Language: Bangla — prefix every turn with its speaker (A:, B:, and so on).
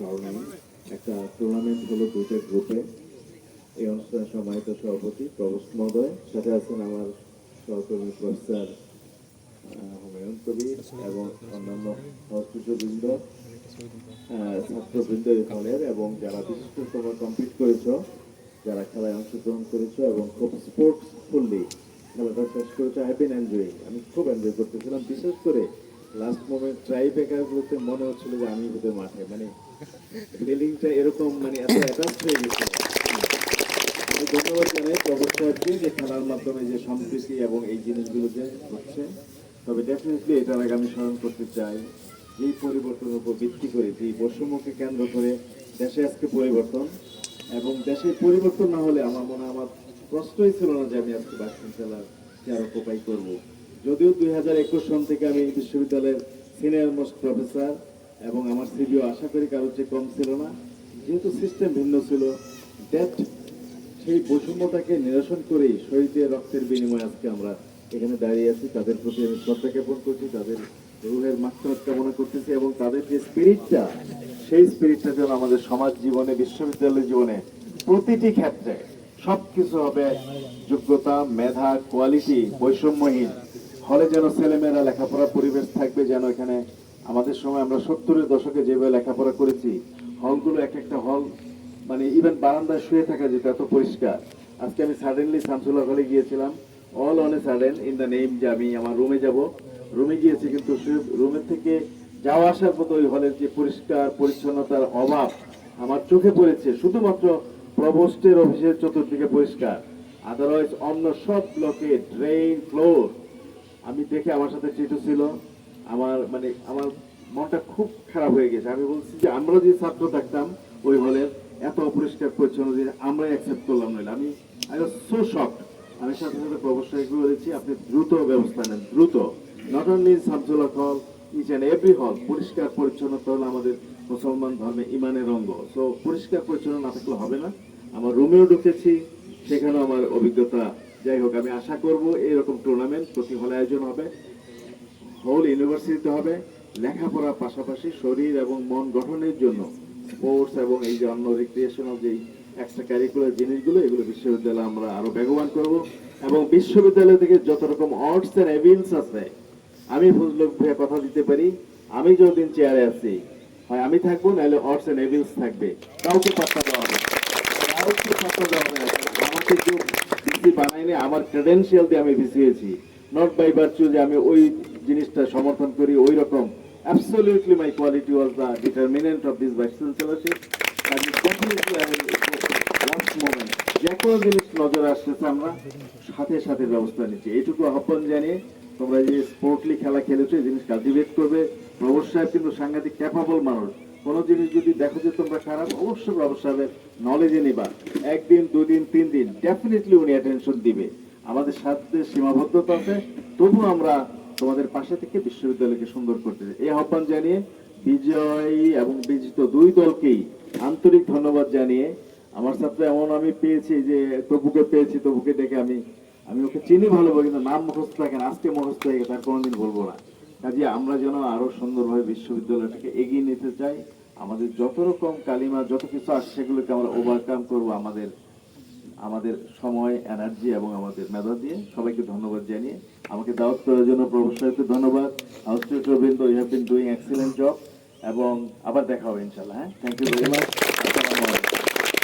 A: মর্নিং একটা টুর্নামেন্ট হলো দুইটা গ্রুপে এই অনুষ্ঠানের সম্মানিত সভাপতি প্রবোস মহোদয় সাথে আছেন আমার সহকর্মী প্রফেসর হুমায়ুন কবির এবং অন্যান্য হস্তবৃন্দ ছাত্রবৃন্দ হলের এবং যারা বিশিষ্ট তোমরা কমপ্লিট করেছ, যারা খেলায় অংশগ্রহণ করেছ এবং খুব স্পোর্টসফুলি খেলাটা শেষ করেছ আই বিন এনজয়িং আমি খুব এনজয় করতেছিলাম। বিশেষ করে লাস্ট মোমেন্ট ট্রাই ব্যাকারগুলোতে মনে হচ্ছিল যে আমি বোধহয় মাঠে মানে ফিলিংটা এরকম মানে এত অ্যাটাচ হয়ে গেছিল আমি ধন্যবাদ জানাই সাহেবকে যে খেলার মাধ্যমে যে সম্প্রীতি এবং এই জিনিসগুলো যে হচ্ছে। তবে ডেফিনেটলি এটার আগে আমি স্মরণ করতে চাই এই পরিবর্তনের উপর ভিত্তি করে, যে বৈষম্যকে কেন্দ্র করে দেশে আজকে পরিবর্তন এবং দেশের পরিবর্তন না হলে আমার মনে আমার প্রশ্নই ছিল না যে আমি আজকে বাসন খেলার চেয়ার অকুপাই করব। যদিও দুই হাজার একুশ সন থেকে আমি এই বিশ্ববিদ্যালয়ের সিনিয়র মোস্ট প্রফেসর এবং আমার সিবিও আশা করি কারোর চেয়ে কম ছিল না। যেহেতু সিস্টেম ভিন্ন ছিল দ্যাট সেই বৈষম্যতাকে নিরসন করেই শহীদের রক্তের বিনিময়ে আজকে আমরা এখানে দাঁড়িয়ে আছি। তাদের প্রতি আমি শ্রদ্ধা জ্ঞাপন করছি, তাদের রুহের মাত্রা কামনা করতেছি এবং তাদের যে স্পিরিটটা সেই স্পিরিটটা যেন আমাদের সমাজ জীবনে, বিশ্ববিদ্যালয় জীবনে প্রতিটি ক্ষেত্রে সবকিছু হবে। যোগ্যতা, মেধা কোয়ালিটি বৈষম্যহীন। হলে যেন ছেলেমেয়েরা লেখাপড়ার পরিবেশ থাকবে, যেন এখানে আমাদের সময় আমরা সত্তরের দশকে যেভাবে লেখাপড়া করেছি, হলগুলো এক একটা হল মানে ইভেন বারান্দায় শুয়ে থাকা যেত এত পরিষ্কার। আজকে আমি সাডেনলি শামসুল্লাহ হলে গিয়েছিলাম all on a sudden in the name যে আমি আমার রুমে যাব। রুমে গিয়েছি কিন্তু রুমের থেকে যাওয়া আসার মতো ওই হলের যে পরিষ্কার, পরিচ্ছন্নতার অভাব আমার চোখে পড়েছে। শুধুমাত্র প্রভোস্টের অফিসের চতুর্দিকে পরিষ্কার। আদারওয়াইজ অন্য সব ব্লকে ড্রেন ফ্লোর আমি দেখে আমার সাথে চিঠু ছিল। আমার মানে আমার মনটা খুব খারাপ হয়ে গেছে। আমি বলছি যে, আমরা যে ছাত্র থাকতাম ওই হলের, এত অপরিষ্কার, পরিচ্ছন্ন যে আমরা অ্যাকসেপ্ট করলাম না আমি আই ওয়াজ সো শক আমি সাথে সাথে প্রবশ্যই বলেছি আপনি দ্রুত ব্যবস্থা নেন, দ্রুত। নট অনলি শামসুল হল ইচ অ্যান্ড এভরি হল, পরিষ্কার পরিচ্ছন্নতা হলো আমাদের মুসলমান ধর্মে ইমানের অঙ্গ। সো পরিষ্কার, পরিচ্ছন্ন না থাকলে হবে না। আমার রুমেও ঢুকেছি, সেখানেও আমার অভিজ্ঞতা। যাই হোক, আমি আশা করব এরকম টুর্নামেন্ট প্রতি হলে আয়োজন হবে। হোল ইউনিভার্সিটিতে হবে, লেখাপড়ার পাশাপাশি শরীর এবং মন গঠনের জন্য স্পোর্টস এবং এই যে অন্য রিক্রিয়েশনাল যেই এক্সট্রা ক্যারিকুলার জিনিসগুলো, এগুলো বিশ্ববিদ্যালয়ে আমরা আরও বেগবান করব। এবং বিশ্ববিদ্যালয় থেকে যত রকম আর্টস এর এভিলস আছে, আমি ফজলুক ভাইয়া কথা দিতে পারি। আমি যতদিন চেয়ারে আছি, হয় আমি থাকব, নাহলে আর্টস অ্যান্ড এভিলস থাকবে। কাউকে পাত্তা দেওয়া হবে। কাউকে পাত্তা দেওয়া হবে আমাকে কেউ বানাইনি আমার ক্রেডেন্সিয়াল দিয়ে আমি ভিসি হয়েছি। নট বাই ভার্চু যে আমি ওই জিনিসটা সমর্থন করি ওই রকম। Absolutely my quality was the determinant of this vice chancellorship যে কোনো জিনিস নজরে আসতেছে আমরা, সাথে সাথে ব্যবস্থা নিচ্ছি। এইটুকু আহ্বান জানিয়ে তোমরা যে স্পোর্টলি খেলা খেলেছো, এই জিনিস কালটিভেট করবে। প্রভুর সাহেব কিন্তু সাংঘাতিক ক্যাপাবল মানুষ। কোনো জিনিস যদি দেখো যে তোমরা খারাপ, অবশ্যই প্রভুর সাহেবের নলেজে নিবা। একদিন, দুদিন, তিন দিন ডেফিনেটলি উনি অ্যাটেনশন দিবে। আমাদের সাথে সীমাবদ্ধতা আছে। তবু আমরা তোমাদের পাশে থেকে বিশ্ববিদ্যালয়কে সুন্দর করতে। এই আহ্বান জানিয়ে বিজয়ী এবং বিজিত দুই দলকেই আন্তরিক ধন্যবাদ জানিয়ে আমার সাথে এমন আমি পেয়েছি যে তবুকে পেয়েছি, তবুকে ডেকে আমি আমি ওকে চিনি ভালো কিন্তু নাম মুখস্থ থাকে আজকে মুখস্থ হয়ে গেছে, আর কোনোদিন বলব না কাজে আমরা যেন আরও সুন্দরভাবে বিশ্ববিদ্যালয়টাকে এগিয়ে নিতে চাই, আমাদের যত রকম কালিমা, যত কিছু আসছে সেগুলোকে আমরা ওভারকাম করব, আমাদের আমাদের সময় এনার্জি এবং আমাদের মেধা দিয়ে সবাইকে ধন্যবাদ জানিয়ে আমাকে দাওয়াত করার জন্য প্রফেসরকে ধন্যবাদ। হাউস্টেট Rabindra you have been doing excellent job এবং আবার দেখা হবে ইনশাল্লাহ হ্যাঁ? Thank you very much